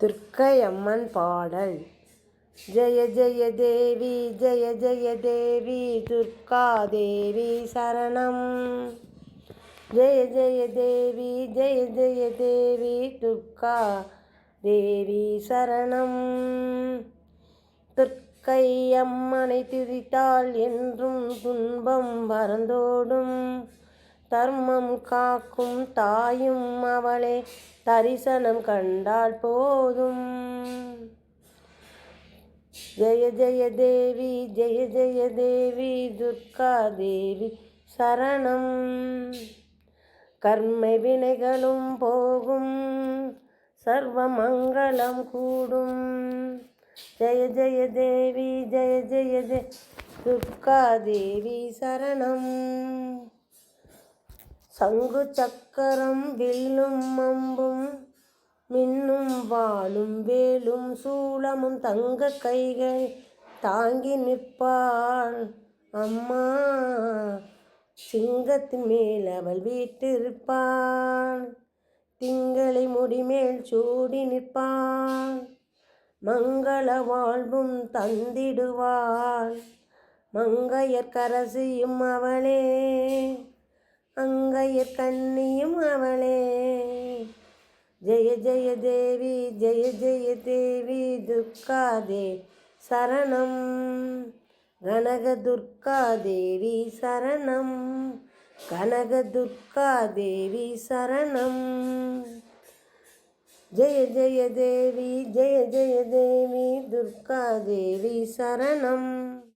துர்க்கையம்மன் பாடல். ஜெய ஜெய தேவி ஜெய ஜெய தேவி துர்கா தேவி சரணம். ஜெய ஜெய தேவி ஜெய ஜெய தேவி துர்கா தேவி சரணம். துர்க்கை அம்மனை திரித்தாள் என்றும் துன்பம் பறந்தோடும் தர்மம் காக்கும் தாயும் அவளே தரிசனம் கண்டால் போதும். ஜெய ஜெய தேவி ஜெய ஜெய தேவி துர்கா தேவி சரணம். கர்ம வினைகளும் போகும் சர்வ மங்களம் கூடும். ஜெய ஜெய தேவி ஜெய ஜெய தே துர்கா தேவி சரணம். சங்கு சக்கரம் வில்லும் அம்பும் மின்னும் வாளும் வேலும் சூளமும் தங்க கைகள் தாங்கி நிற்பாள் அம்மா. சிங்கத்தின் மேல் அவள் வீட்டிருப்பாள் திங்களை முடிமேல் சூடி நிற்பாள். மங்கள வாழ்வும் தந்திடுவாள். மங்கையர் கரசியும் அவளே. அங்கையர் கண்ணியும் அவளே. ஜெய ஜெய தேவி ஜெய ஜெய தேவி துர்கா சரணம். கனக துர்கா தேவி சரணம். கனக துர்கா தேவி சரணம். ஜெய ஜெய தேவி ஜெய ஜெய தேவி துர்கா தேவி சரணம்.